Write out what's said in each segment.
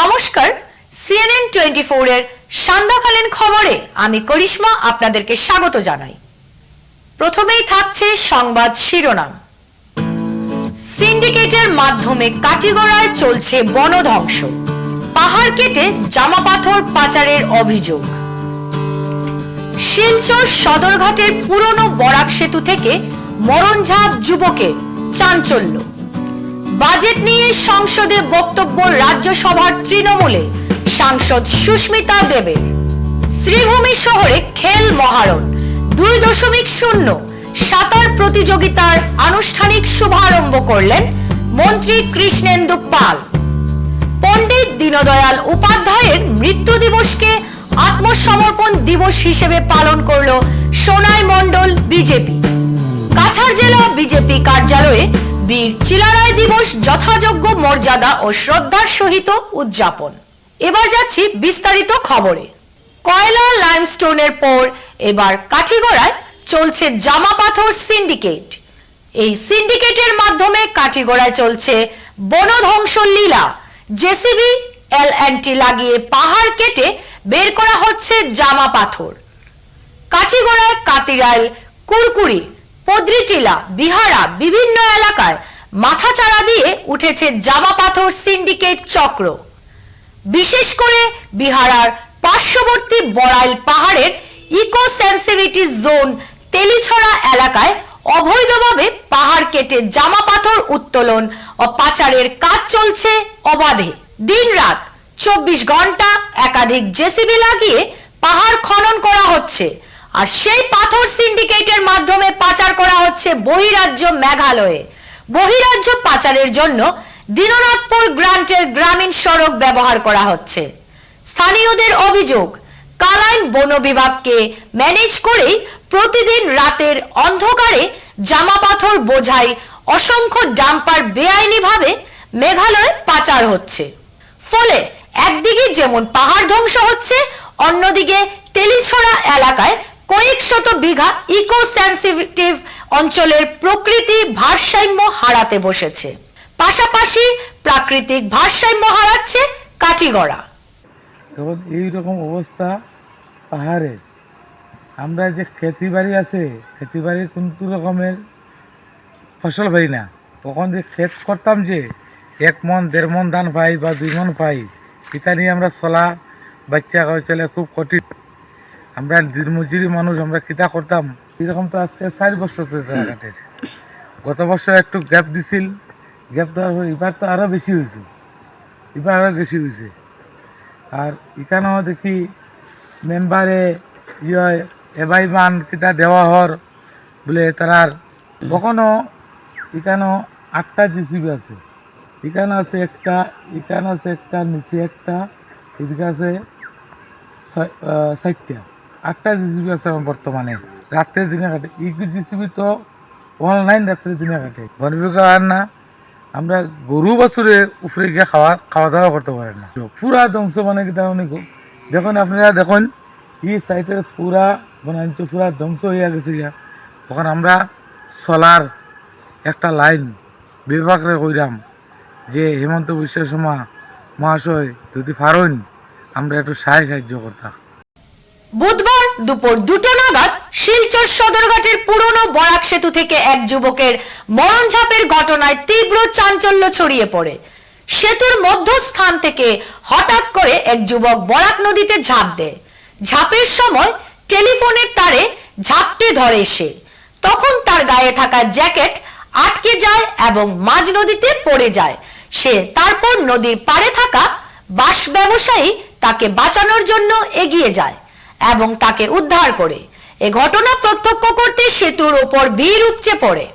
নমস্কার CNN twenty এর সান্ধ্যাকালীন খবরে আমি করিশ্মা আপনাদেরকে স্বাগত জানাই। প্রথমেই থাকছে সংবাদ শিরোনাম। সিন্ডিকেটের মাধ্যমে কাটিগড়ায় চলছে বনধ্বংস। পাহাড় কেটে জামাপাথর পাচারের অভিযোগ। শিলচর সদরঘাটের পুরনো বরাক সেতু থেকে মরণঝাপ যুবকের চাঞ্চল্য। বাজেট নিয়ে সংসদে বক্তব্য রাজ্যসভার তৃণমূলে সাংসদ সুস্মিতা দেবের শ্রীভূমি শহরে খেল মহারণ, দুই দশমিক শূন্য, সাঁতার প্রতিযোগিতার আনুষ্ঠানিক শুভারম্ভ করলেন মন্ত্রী কৃষ্ণেন্দু পাল। পণ্ডিত দীনদয়াল উপাধ্যায়ের মৃত্যু দিবসকে আত্মসমর্পণ দিবস হিসেবে পালন করল সোনাই মণ্ডল বিজেপি। কাছাড় জেলা বিজেপি কার্যালয়ে বীর চিলারায় দিবস যথাযোগ্য মর্যাদা ও শ্রদ্ধার সহিত উদযাপন। এবার যাচ্ছি বিস্তারিত খবরে। কয়লা লাইমস্টোনের পর এবার কাঠিগড়ায় চলছে জামা পাথর সিন্ডিকেট এই সিন্ডিকেটের মাধ্যমে কাঠিগড়ায় চলছে বনধ্বংস লীলা। জেসিবি, এল লাগিয়ে পাহাড় কেটে বের করা হচ্ছে জামা পাথর। কাঠিগড়ায় কাতিরাইল কুরকুরি পদ্রিটিলা, বিহারা, বিভিন্ন এলাকায় মাথাচাড়া দিয়ে উঠেছে জামা পাথর সিন্ডিকেট চক্র। বিশেষ করে বিহারার পার্শ্ববর্তী বড়াইল পাহাড়ের ইকো সেন্সিভিটি জোন তেলিছড়া এলাকায় অবৈধভাবে পাহাড় কেটে জামা পাথর উত্তোলন ও পাচারের কাজ চলছে অবাধে। দিনরাত চব্বিশ ঘণ্টা একাধিক জেসিবি লাগিয়ে পাহাড় খনন করা হচ্ছে। আর সেই পাথর সিন্ডিকেটের মাধ্যমে পাচার করা হচ্ছে বহিরাজ্য মেঘালয়ে। বহিরাজ্য পাচারের জন্য দীননাথপুর গ্রান্টের গ্রামীণ সড়ক ব্যবহার করা হচ্ছে। স্থানীয়দের অভিযোগ, কালাইন বন বিভাগকে ম্যানেজ করেই প্রতিদিন রাতের অন্ধকারে জামা পাথর বোঝাই অসংখ্য ডাম্পার বেআইনিভাবে মেঘালয়ে পাচার হচ্ছে। ফলে একদিকে যেমন পাহাড় ধ্বংস হচ্ছে, অন্যদিকে তেলিছড়া এলাকায় কয়েক শত বিঘা ইকো সেন্সিটিভ অঞ্চলের প্রকৃতি ভারসাম্য হারাতে বসেছে। পাশাপাশি প্রাকৃতিক ভারসাম্য হারাচ্ছে কাটিগড়া তখন এই রকম অবস্থা পাহাড়ে। আমরা যে খেতি বাড়ি আছে, খেতি বাড়ির কিন্তু রকমের ফসল পাই না। তখন যে ক্ষেত করতাম যে এক মন, দেড় মন ধান পাই বা দুই মন পাই, এটা নিয়ে আমরা চলা, বাচ্চা চলে খুব কঠিন আমরা দিনমজুরি মানুষ, আমরা কিতা করতাম? এরকম তো আজকে চার বছর তো গত বছর একটু গ্যাপ দিছিল। গ্যাপ দেওয়ার পর এবার তো আরও বেশি হয়েছে। এবার আরও বেশি হয়েছে। আর এখানেও দেখি মেম্বারে ইয়ে এবাই মান কিতা দেওয়া হর? বলে তারার কখনো এখানেও আটটা জিসিবি আছে। এখানে আছে একটা, এখানে আছে একটা, নিচে একটা, এদিকে আছে চারটা আটটা জিসিবি আছে আমার বর্তমানে। রাত্রে দিনে কাটে। ই জিসিবি তো অনলাইন রাত্রে দিনে কাটে। বিভাগ আর না। আমরা গরু বছরে উপরে গিয়ে খাওয়া খাওয়া দাওয়া করতে পারে না। পুরা ধ্বংস মানে কি তেমন দেখুন আপনারা, দেখুন। এই সাইডের পুরা বনাঞ্চ পুরা ধ্বংস হয়ে গেছে গিয়া। তখন আমরা সোলার একটা লাইন বিভাগরে কইরাম যে, হেমন্ত বিশ্ব শর্মা, মহাশয়, যদি পারেন, আমরা একটু সাহায্য করতাম। বুধবার দুপুর দুটো নাগাদ শিলচর সদরঘাটের পুরনো বরাক সেতু থেকে এক যুবকের মরণঝাপের ঘটনায় তীব্র চাঞ্চল্য ছড়িয়ে পড়ে। সেতুর মধ্যস্থান থেকে হঠাৎ করে এক যুবক বরাক নদীতে ঝাঁপ দেয়। ঝাঁপের সময় টেলিফোনের তারে ঝাপটে ধরে সে। তখন তার গায়ে থাকা জ্যাকেট আটকে যায় এবং মাঝ নদীতে পড়ে যায়। সে তারপর নদীর পাড়ে থাকা বাস ব্যবসায়ী তাকে বাঁচানোর জন্য এগিয়ে যায়। এবং তাকে উদ্ধার করে। এ ঘটনা প্রত্যক্ষ করতে সেতুর ওপর ভিড় উপচে পড়ে।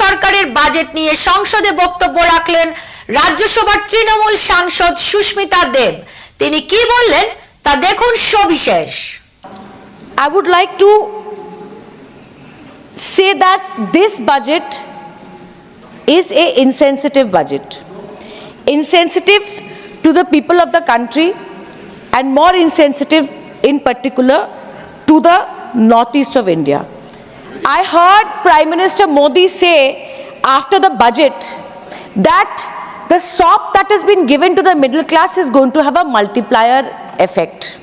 সরকারের বাজেট নিয়ে সংসদে বক্তব্য রাখলেন রাজ্যসভার তৃণমূল সাংসদ সুস্মিতা দেব। তিনি কি বললেন তা দেখুন সবিশেষ। I would like to say that this budget is a insensitive budget insensitive to the people of the country and more insensitive in particular to the north east of India I heard Prime Minister Modi say after the budget that the sop that has been given to the middle class is going to have a multiplier effect.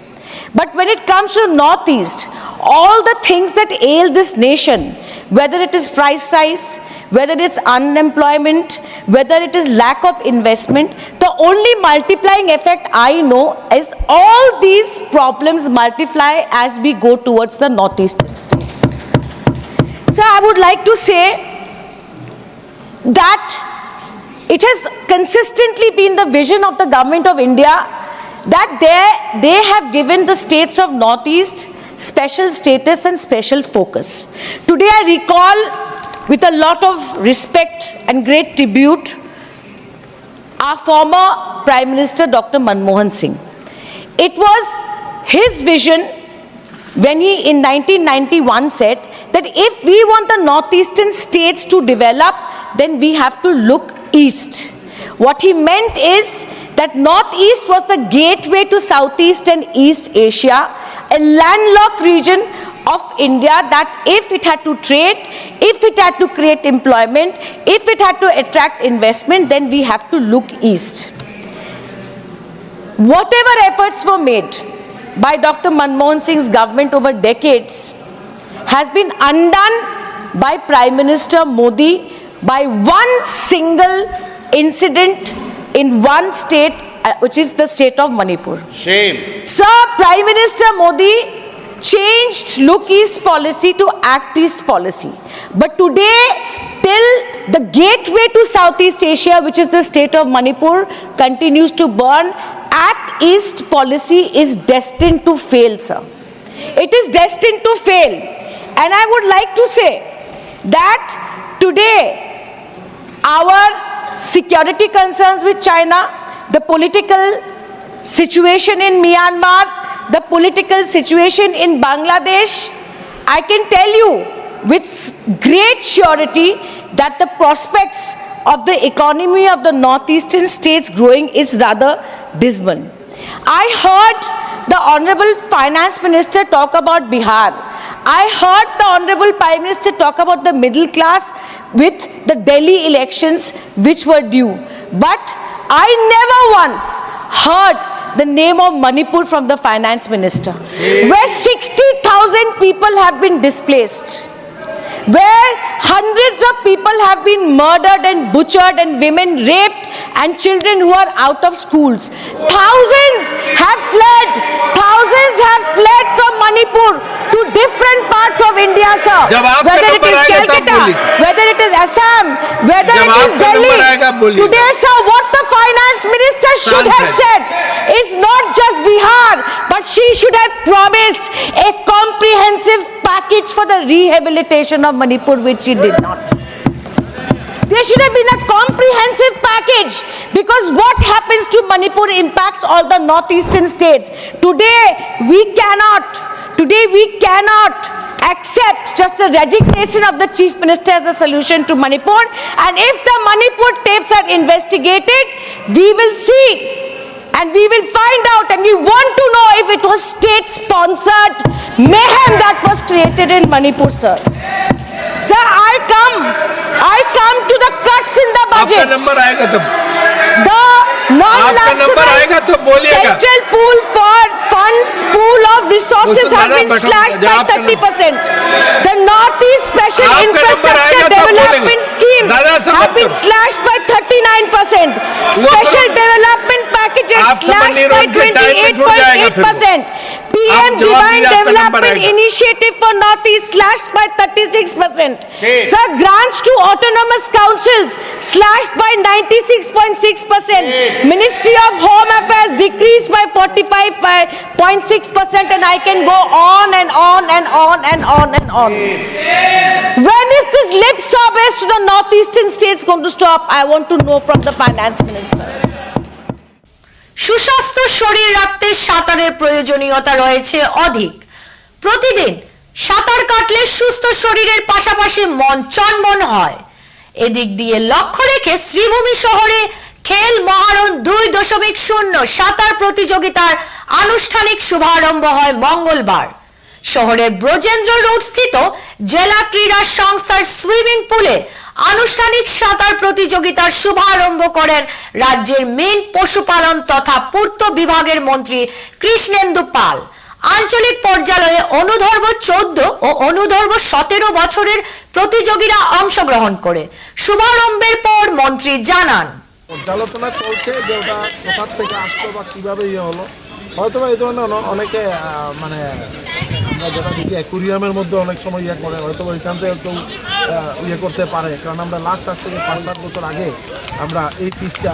But when it comes to the Northeast, all the things that ail this nation, whether it is price rise, whether it is unemployment, whether it is lack of investment, the only multiplying effect I know is all these problems multiply as we go towards the Northeastern So I would like to say that it has consistently been the vision of the government of India that they, they have given the states of Northeast special status and special focus. Today I recall with a lot of respect and great tribute our former Prime Minister Dr. Manmohan Singh. It was his vision when he in 1991 said that if we want the northeastern states to develop, then we have to look east. What he meant is that northeast was the gateway to southeast and east Asia, a landlocked region of India that if it had to trade, if it had to create employment, if it had to attract investment, then we have to look east. Whatever efforts were made by Dr. Manmohan Singh's government over decades has been undone by Prime Minister Modi by one single incident in one state, uh, which is the state of Manipur. Shame. Sir, Prime Minister Modi changed look east policy to act east policy. But today, till the gateway to Southeast Asia, which is the state of Manipur, continues to burn, act east policy is destined to fail, sir. It is destined to fail. And I would like to say that today, our security concerns with China, the political situation in Myanmar, the political situation in Bangladesh, I can tell you with great surety that the prospects of the economy of the northeastern states growing is rather dismal. I heard the Honorable Finance Minister talk about Bihar. I heard the Honorable Prime Minister talk about the middle class with the Delhi elections which were due. But I never once heard the name of Manipur from the Finance Minister, where 60,000 people have been displaced where hundreds of people have been murdered and butchered and women raped and children who are out of schools. Thousands have fled. Thousands have fled from Manipur to different parts of India, sir whether it is Calcutta, whether it is Assam, whether it is Delhi. Today, sir, what the finance minister should have said is not just Bihar, but she should have promised a comprehensive package for the rehabilitation of Manipur, which she did not. There should have been a comprehensive package because what happens to Manipur impacts all the northeastern states. Today, we cannot, today we cannot accept just the resignation of the chief minister as a solution to Manipur. And if the Manipur tapes are investigated, we will see and we will find out and we want to know if it was state sponsored mayhem that was created in Manipur, sir. Sir, I come, I come to the cuts in the budget number आएगा तब। The number आएगा तो बोलिएगा central pool for funds pool of resources have been slashed by 30% the north east special infrastructure development schemes have been slashed by 39% special development development बोलेंगे। schemes दादा से have मत been करो। slashed by thirty-nine percent. Special करो। development packages आपसे slashed बनी by road के time में twenty-eight छूट point जाएगा eight फिर वो। percent. आप PM जवाब Divine दीजिए, आपका नंबर Development आएगा। Initiative for Northeast slashed by thirty-six percent. Okay. Sir, grants to autonomous councils slashed by 96.6%. Ministry of Home Affairs decreased by 45.6% and I can go on and on and on and on and on. When is this lip service to the northeastern states going to stop? I want to know from the finance minister. সুস্বাস্থ্য শরীর রাখতে সাঁতারের প্রয়োজনীয়তা রয়েছে অধিক। প্রতিদিন সাঁতার কাটলে সুস্থ শরীরের পাশাপাশি মন চনমন হয়। এদিক দিয়ে লক্ষ্য রেখে শ্রীভূমি শহরে খেল মহারণ দুই দশমিক শূন্য সাঁতার প্রতিযোগিতার আনুষ্ঠানিক শুভারম্ভ হয় মঙ্গলবার। শহরের ব্রজেন্দ্র রোড স্থিত জেলা ক্রীড়া সংস্থার সুইমিং পুলে আনুষ্ঠানিক সাঁতার প্রতিযোগিতার শুভারম্ভ করেন রাজ্যের মেন পশুপালন তথা পূর্ত বিভাগের মন্ত্রী কৃষ্ণেন্দু পাল। আঞ্চলিক পর্যালয়ে অনুধর্ব চোদ্দ ও অনুধর্ব সতেরো বছরের প্রতিযোগীরা অংশগ্রহণ করে। শুভারম্ভের পর মন্ত্রী জানান, পর্যালোচনা চলছে যে ওটা কোথার থেকে আসলো বা কীভাবে ইয়ে হলো। হয়তো এই ধরনের অনেকে মানে আমরা যেটা দেখি, অ্যাকুরিয়ামের মধ্যে অনেক সময় ইয়ে করে হয়তো ওইখান থেকে কেউ ইয়ে করতে পারে। কারণ আমরা লাস্ট আজ থেকে পাঁচ সাত বছর আগে আমরা এই ফিসটা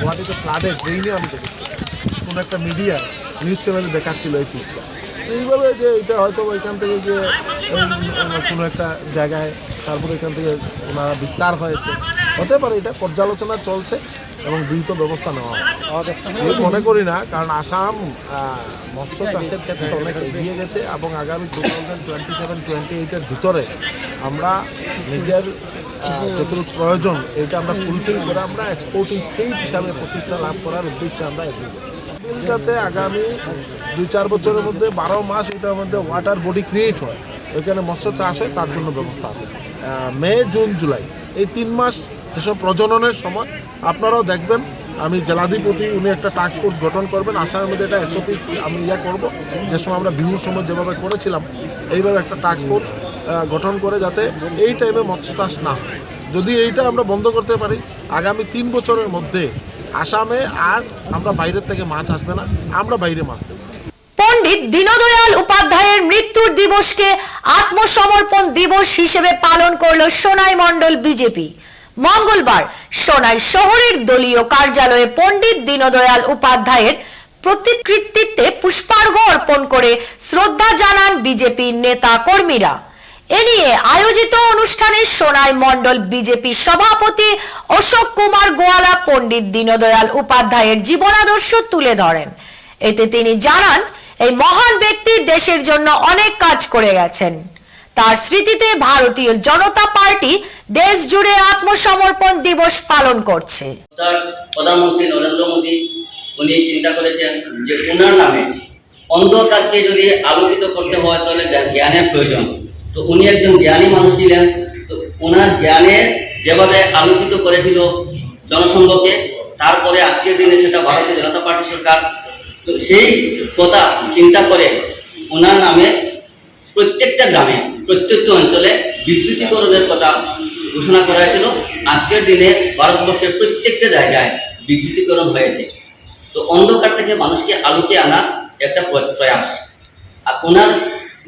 গুয়াহাটিতে ফ্লাডে ড্রেইনে আমি দেখেছি। কোনো একটা মিডিয়া নিউজ চ্যানেলে দেখাচ্ছিল এই ফিসটা এইভাবে যে এটা হয়তো বা এখান থেকে যে কোনো একটা জায়গায়, তারপরে এখান থেকে ওনারা বিস্তার হয়েছে। হতে পারে, এটা পর্যালোচনা চলছে। এবং দ্রুত ব্যবস্থা নেওয়া আমি মনে করি না, কারণ আসাম মৎস্য চাষের ক্ষেত্রে অনেক এগিয়ে গেছে এবং আগামী two thousand twenty seven twenty এইটের ভিতরে আমরা নিজের যতটুকু প্রয়োজন এটা আমরা ফুলফিল করে আমরা এক্সপোর্টিং স্টেট হিসাবে প্রতিষ্ঠা লাভ করার উদ্দেশ্যে আমরা এগিয়ে যাচ্ছি। আগামী দুই চার বছরের মধ্যে বারো মাস এটার মধ্যে ওয়াটার বডি ক্রিয়েট হয়। ওইখানে মৎস্য চাষ হয়, তার জন্য ব্যবস্থা মে, জুন, জুলাই। এই তিন মাস যেসব প্রজননের সময় আপনারাও দেখবেন, আমি জেলাধিপতি, উনি একটা টাস্ক ফোর্স গঠন করবেন। আসামের মধ্যে এটা এসওপি আমি ইয়া করব। যে সময় আমরা বিভিন্ন সময় যেভাবে করেছিলাম, এইভাবে একটা টাস্ক ফোর্স গঠন করে যাতে এই টাইমে মৎস্য চাষ না হয়। যদি এইটা আমরা বন্ধ করতে পারি, আগামী তিন বছরের মধ্যে আসামে আর আমরা বাইরের থেকে মাছ আসবে না, আমরা বাইরে মাছ দেবো। পণ্ডিত দীনদয়াল উপাধ্যায়ের মৃত্যুর দিবসকে আত্মসমর্পণ দিবস হিসেবে পালন করল সোনাই মণ্ডল বিজেপি। মঙ্গলবার সোনাই শহরের দলীয় কার্যালয়ে পণ্ডিত দীনদয়াল উপাধ্যায়ের প্রতিকৃতিত্বে পুষ্পার্ঘ অর্পণ করে শ্রদ্ধা জানান বিজেপির নেতা কর্মীরা। এ নিয়ে আয়োজিত অনুষ্ঠানে সোনাই মণ্ডল বিজেপি সভাপতি অশোক কুমার গোয়ালা, পণ্ডিত দীনদয়াল উপাধ্যায়ের জীবনাদর্শ তুলে ধরেন। এতে তিনি জানান, এই মহান ব্যক্তি দেশের জন্য অনেক কাজ করে গেছেন। তার স্মৃতিতে ভারতীয় জনতা পার্টি দেশ জুড়ে আত্মসমর্পণ দিবস পালন করছে। প্রধানমন্ত্রী নরেন্দ্র মোদী, উনি চিন্তা করেছেন যে ওনার নামে অন্ধকারকে যদি আলোকিত করতে হয়, তাহলে জ্ঞানের প্রয়োজন। তো উনি একজন জ্ঞানী মানুষ ছিলেন। তো ওনার জ্ঞানের যেভাবে আলোকিত করেছিল জনসংঘকে, তারপরে আজকের দিনে সেটা ভারতীয় জনতা পার্টি সরকার। তো সেই কথা চিন্তা করে ওনার নামে প্রত্যেকটা গ্রামে, প্রত্যেকটা অঞ্চলে বিদ্যুতীকরণের কথা ঘোষণা করা হয়েছিল। আজকের দিনে ভারতবর্ষের প্রত্যেকটা জায়গায় বিদ্যুতীকরণ হয়েছে। তো অন্ধকার থেকে মানুষকে আলোকে আনা একটা প্র- প্রয়াস। আর ওনার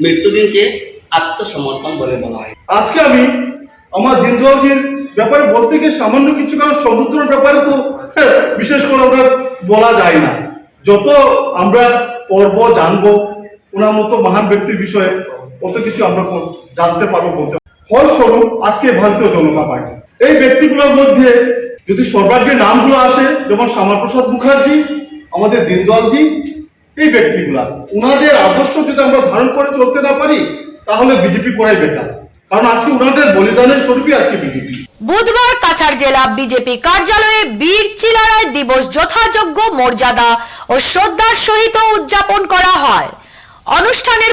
মৃত্যুদিনকে আত্মসমর্পণ বলে বলা হয়। আজকে আমি আমার দীনদয়ালজির ব্যাপারে বলতে গিয়ে সামান্য কিছু, কারণ সমুদ্রের ব্যাপারে তো বিশেষ করে আমরা বলা যায় না। যত আমরা পর্ব জানব, ওনার মতো মহান ব্যক্তির বিষয়ে কত কিছু আমরা জানতে পারব বলতে ফলস্বরূপ আজকে ভারতীয় জনতা পার্টি। এই ব্যক্তিগুলোর মধ্যে যদি সর্বাগ্রে নামগুলো আসে, যেমন শ্যামাপ্রসাদ মুখার্জি, আমাদের দীনদয়ালজি, এই ব্যক্তিগুলা ওনাদের আদর্শ যদি আমরা ধারণ করে চলতে না পারি, তাহলে বিজেপি করাই বেকার কারণ আজকে ওনাদের বলিদানের স্বরূপই আজকে বিজেপি। বুধবার কাছাড় জেলা বিজেপি কার্যালয়ে বীর চিলারায় দিবস যথাযোগ্য মর্যাদা ও শ্রদ্ধার সহিত উদযাপন করা হয়। অনুষ্ঠানের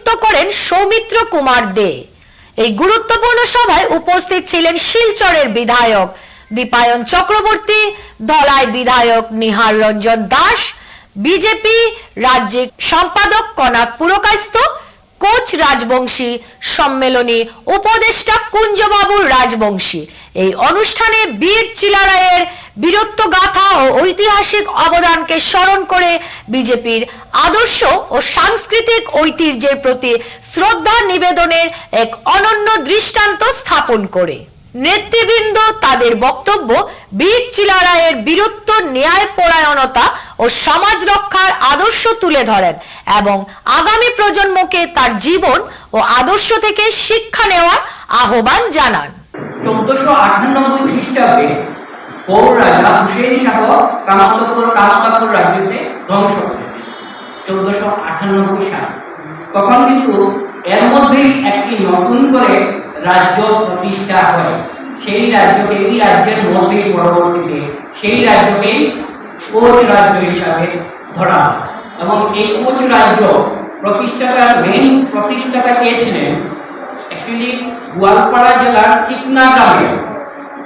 পৌরোহিত্য করেন সৌমিত্র কুমার দে। এই গুরুত্বপূর্ণ সভায় উপস্থিত ছিলেন শিলচরের বিধায়ক দীপায়ন চক্রবর্তী, ধলাই বিধায়ক নিহার রঞ্জন দাস, বিজেপি রাজ্যিক সম্পাদক কনাক পুরকাস্ত কোচ রাজবংশী সম্মেলনী উপদেষ্টা কুঞ্জবাবুর রাজবংশী। এই অনুষ্ঠানে বীর চিলারায়ের বীরত্ব গাথা ও ঐতিহাসিক অবদানকে স্মরণ করে বিজেপির আদর্শ ও সাংস্কৃতিক ঐতিহ্যের প্রতি শ্রদ্ধা নিবেদনের এক অনন্য দৃষ্টান্ত স্থাপন করে। নেতৃবৃন্দ তাদের বক্তব্য বীর চিলারায়ের বীরত্ব ন্যায় পরায়ণতা ও সমাজ রক্ষার আদর্শ তুলে ধরেন এবং আগামী প্রজন্মকে তার জীবন ও আদর্শ থেকে শিক্ষা নেওয়ার আহ্বান জানান। চোদ্দশো আটানব্বই খ্রিস্টাব্দে গৌর রাজা হুসেন শাহ কামালপুর কামালপুর রাজ্যকে ধ্বংস করেন। চোদ্দশো আটানব্বই সাল। তখন কিন্তু এর মধ্যেই একটি নতুন করে রাজ্য প্রতিষ্ঠা হয়। সেই রাজ্যকে, এই রাজ্যের মধ্যেই পরবর্তীতে সেই রাজ্যকেই কোচ রাজ্য হিসাবে ধরা হয়। এবং এই কোচ রাজ্য প্রতিষ্ঠাতার মেইন প্রতিষ্ঠাতা কে ছিলেন? অ্যাকচুয়ালি গোয়ালপাড়া জেলার চিকনা গ্রামে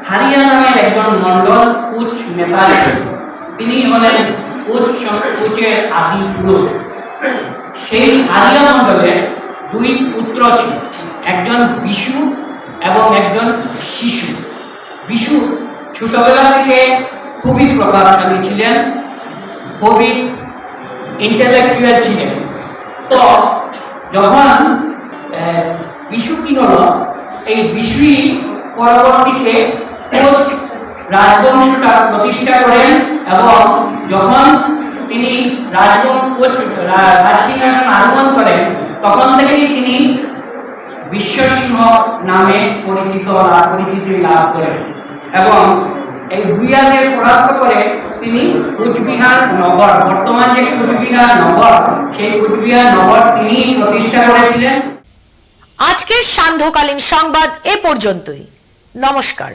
হারিয়া নামের একজন মন্ডল উচ্চ নেতা ছিলেন। তিনি হলেন উচ্চ উচ্চের আদি পুরুষ। সেই হারিয়া মন্ডলের দুই পুত্র ছিল। একজন বিশু এবং একজন শিশু। বিশু ছোটবেলা থেকে খুবই প্রভাবশালী ছিলেন, খুবই ইন্টেলেকচুয়াল ছিলেন। তো যখন বিশু কি হলো, এই বিশুই পরবর্তীতে কোচ রাজবংশটা প্রতিষ্ঠা করেন এবং যখন তিনি রাজবংশ রাজসিংহাসন আরোহণ করেন, তখন থেকেই তিনি বিশ্বসিংহ নামে পরিচিত লাভ পরিচিতি লাভ করেন। এবং এই ভুইয়াদের পরাস্ত করে তিনি কুচবিহার নগর, বর্তমান যে কুচবিহার নগর, সেই কুচবিহার নগর তিনি প্রতিষ্ঠা করেছিলেন। আজকের সান্ধ্যকালীন সংবাদ এ পর্যন্তই। নমস্কার।